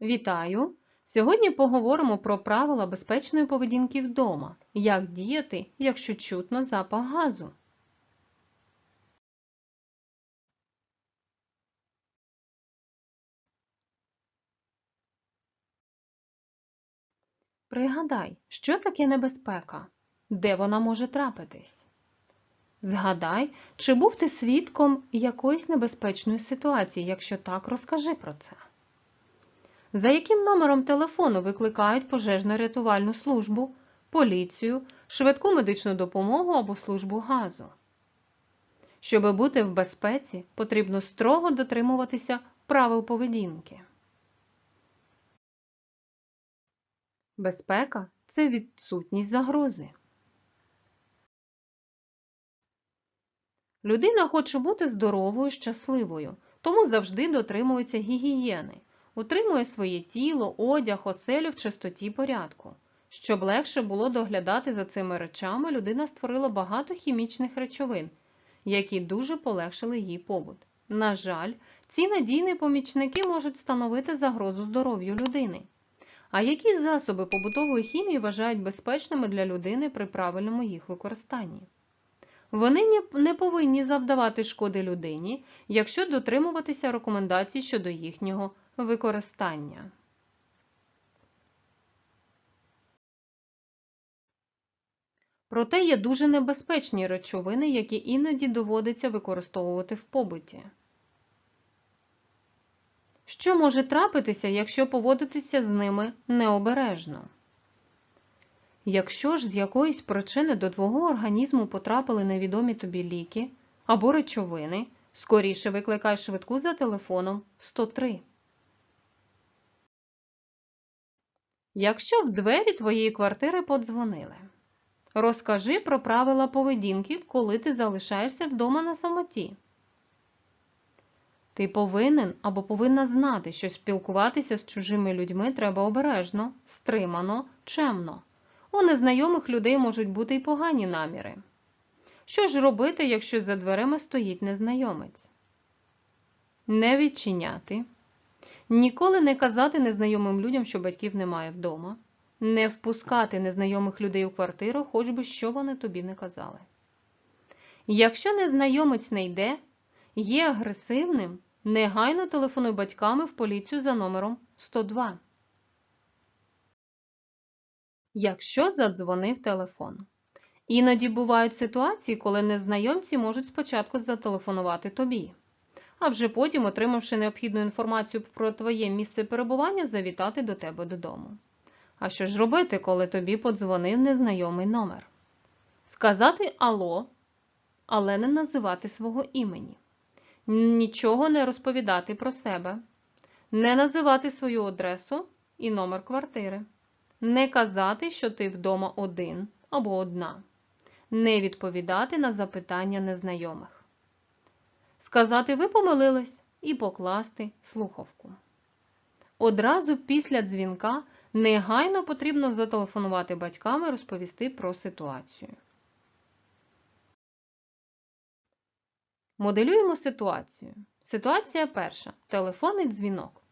Вітаю! Сьогодні поговоримо про правила безпечної поведінки вдома. Як діяти, якщо чутно запах газу. Пригадай, що таке небезпека? Де вона може трапитись? Згадай, чи був ти свідком якоїсь небезпечної ситуації? Якщо так, розкажи про це. За яким номером телефону викликають пожежно-рятувальну службу, поліцію, швидку медичну допомогу або службу газу? Щоби бути в безпеці, потрібно строго дотримуватися правил поведінки. Безпека це відсутність загрози. Людина хоче бути здоровою, щасливою, тому завжди дотримується гігієни, утримує своє тіло, одяг, оселю в чистоті порядку. Щоб легше було доглядати за цими речами, людина створила багато хімічних речовин, які дуже полегшили їй побут. На жаль, ці надійні помічники можуть становити загрозу здоров'ю людини. А які засоби побутової хімії вважають безпечними для людини при правильному їх використанні? Вони не повинні завдавати шкоди людині, якщо дотримуватися рекомендацій щодо їхнього використання. Проте є дуже небезпечні речовини, які іноді доводиться використовувати в побуті. Що може трапитися, якщо поводитися з ними необережно? Якщо ж з якоїсь причини до твого організму потрапили невідомі тобі ліки або речовини, скоріше викликай швидку за телефоном 103. Якщо в двері твоєї квартири подзвонили, розкажи про правила поведінки, коли ти залишаєшся вдома на самоті. Ти повинен або повинна знати, що спілкуватися з чужими людьми треба обережно, стримано, чемно. У незнайомих людей можуть бути й погані наміри. Що ж робити, якщо за дверима стоїть незнайомець? Не відчиняти. Ніколи не казати незнайомим людям, що батьків немає вдома. Не впускати незнайомих людей у квартиру, хоч би що вони тобі не казали. Якщо незнайомець не йде, є агресивним, негайно телефонуй батьками в поліцію за номером 102. Якщо задзвонив телефон. Іноді бувають ситуації, коли незнайомці можуть спочатку зателефонувати тобі, а вже потім, отримавши необхідну інформацію про твоє місце перебування, завітати до тебе додому. А що ж робити, коли тобі подзвонив незнайомий номер? Сказати Алло, але не називати свого імені. Нічого не розповідати про себе, не називати свою адресу і номер квартири. Не казати, що ти вдома один або одна. Не відповідати на запитання незнайомих. Сказати ви помилились і покласти слухавку. Одразу після дзвінка негайно потрібно зателефонувати батькам і розповісти про ситуацію. Моделюємо ситуацію. Ситуація перша. Телефонний дзвінок.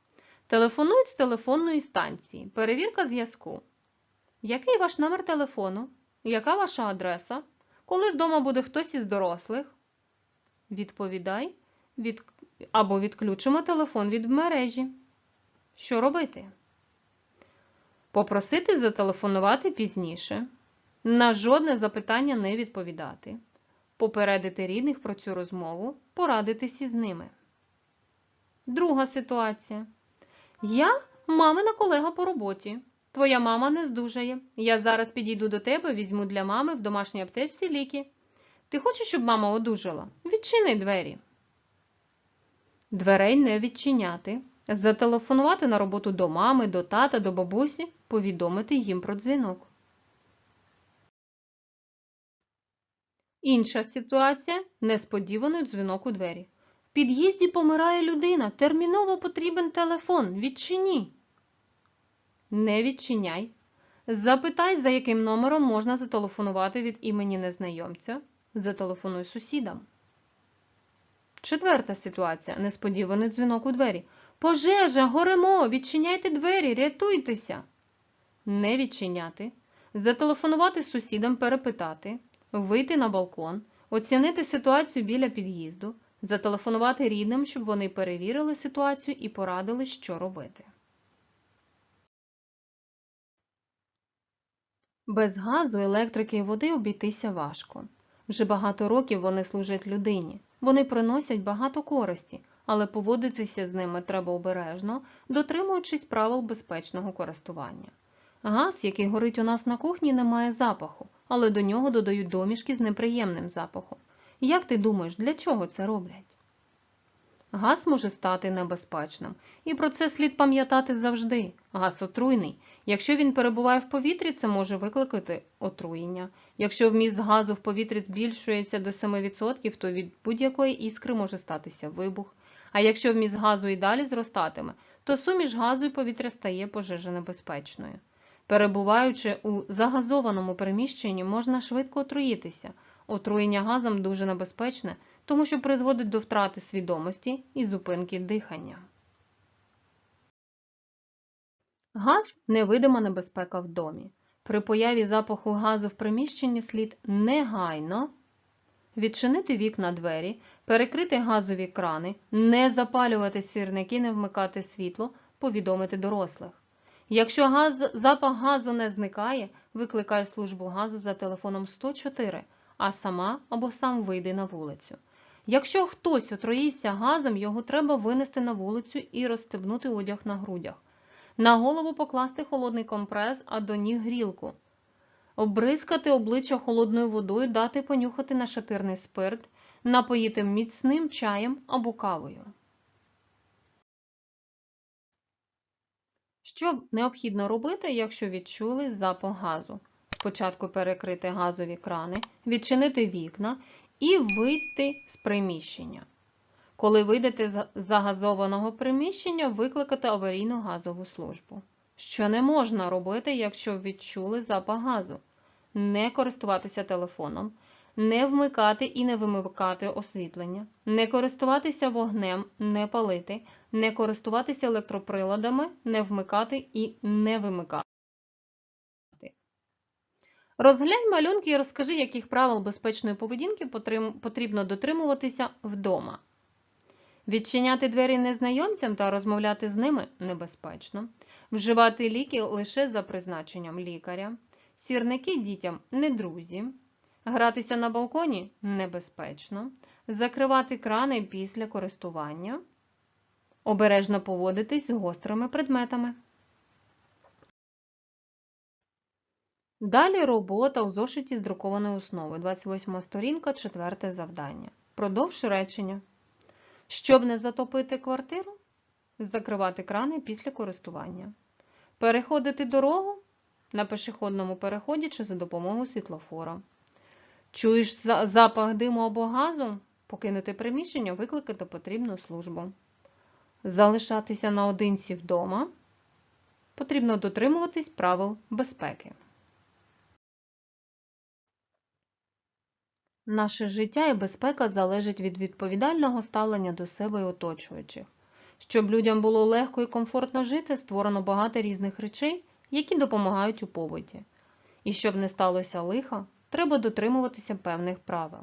Телефонують з телефонної станції. Перевірка зв'язку. Який ваш номер телефону? Яка ваша адреса? Коли вдома буде хтось із дорослих? Відповідай від... або відключимо телефон від мережі. Що робити? Попросити зателефонувати пізніше. На жодне запитання не відповідати. Попередити рідних про цю розмову, порадитись із ними. Друга ситуація. Я мамина колега по роботі. Твоя мама не здужає. Я зараз підійду до тебе, візьму для мами в домашній аптечці ліки. Ти хочеш, щоб мама одужала? Відчини двері. Дверей не відчиняти. Зателефонувати на роботу до мами, до тата, до бабусі, повідомити їм про дзвінок. Інша ситуація несподіваний дзвінок у двері. Під'їзді помирає людина. Терміново потрібен телефон. Відчині. Не відчиняй. Запитай, за яким номером можна зателефонувати від імені незнайомця. Зателефонуй сусідам. Четверта ситуація. Несподіваний дзвінок у двері. Пожежа, горемо, відчиняйте двері, рятуйтеся. Не відчиняти, зателефонувати сусідам, перепитати, вийти на балкон, оцінити ситуацію біля під'їзду, зателефонувати рідним, щоб вони перевірили ситуацію і порадили, що робити. Без газу, електрики і води обійтися важко. Вже багато років вони служать людині. Вони приносять багато користі, але поводитися з ними треба обережно, дотримуючись правил безпечного користування. Газ, який горить у нас на кухні, не має запаху, але до нього додають домішки з неприємним запахом. Як ти думаєш, для чого це роблять? Газ може стати небезпечним, і про це слід пам'ятати завжди. Газ отруйний. Якщо він перебуває в повітрі, це може викликати отруєння. Якщо вміст газу в повітрі збільшується до 7%, то від будь-якої іскри може статися вибух. А якщо вміст газу і далі зростатиме, то суміш газу і повітря стає пожежонебезпечною. Перебуваючи у загазованому приміщенні, можна швидко отруїтися. Отруєння газом дуже небезпечне, тому що призводить до втрати свідомості і зупинки дихання. Газ невидима небезпека в домі. При появі запаху газу в приміщенні слід негайно відчинити вікна двері, перекрити газові крани, не запалювати сірники, не вмикати світло, повідомити дорослих. Якщо газ, запах газу не зникає, викликай службу газу за телефоном 104, а сама або сам вийди на вулицю. Якщо хтось отруївся газом, його треба винести на вулицю і розстебнути одяг на грудях. На голову покласти холодний компрес, а до ніг грілку. Обризкати обличчя холодною водою, дати понюхати нашатирний спирт, напоїти міцним чаєм або кавою. Що необхідно робити, якщо відчули запах газу? Спочатку перекрити газові крани, відчинити вікна і вийти з приміщення. Коли вийдете з загазованого приміщення, викликати аварійну газову службу. Що не можна робити, якщо відчули запах газу? Не користуватися телефоном, не вмикати і не вимикати освітлення, не користуватися вогнем, не палити, не користуватися електроприладами, не вмикати і не вимикати. Розглянь малюнки і розкажи, яких правил безпечної поведінки потрібно дотримуватися вдома. Відчиняти двері незнайомцям та розмовляти з ними небезпечно. Вживати ліки лише за призначенням лікаря. Сірники дітям не друзі. Гратися на балконі небезпечно. Закривати крани після користування. Обережно поводитись з гострими предметами. Далі робота у зошиті з друкованої основи. 28 сторінка, четверте завдання. Продовж речення. Щоб не затопити квартиру, закривати крани після користування. Переходити дорогу на пешеходному переході чи за допомогою світлофора. Чуєш запах диму або газу? Покинути приміщення, викликати потрібну службу. Залишатися наодинці вдома. Потрібно дотримуватись правил безпеки. Наше життя і безпека залежить від відповідального ставлення до себе і оточуючих. Щоб людям було легко і комфортно жити, створено багато різних речей, які допомагають у побуті. І щоб не сталося лиха, треба дотримуватися певних правил.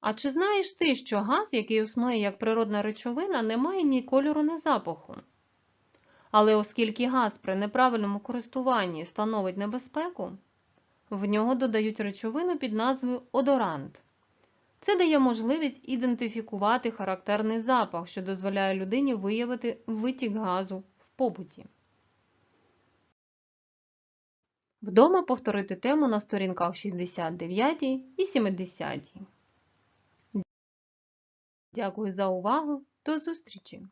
А чи знаєш ти, що газ, який існує як природна речовина, не має ні кольору, ні запаху? Але оскільки газ при неправильному користуванні становить небезпеку, в нього додають речовину під назвою одорант. Це дає можливість ідентифікувати характерний запах, що дозволяє людині виявити витік газу в побуті. Вдома повторити тему на сторінках 69 і 70. Дякую за увагу. До зустрічі!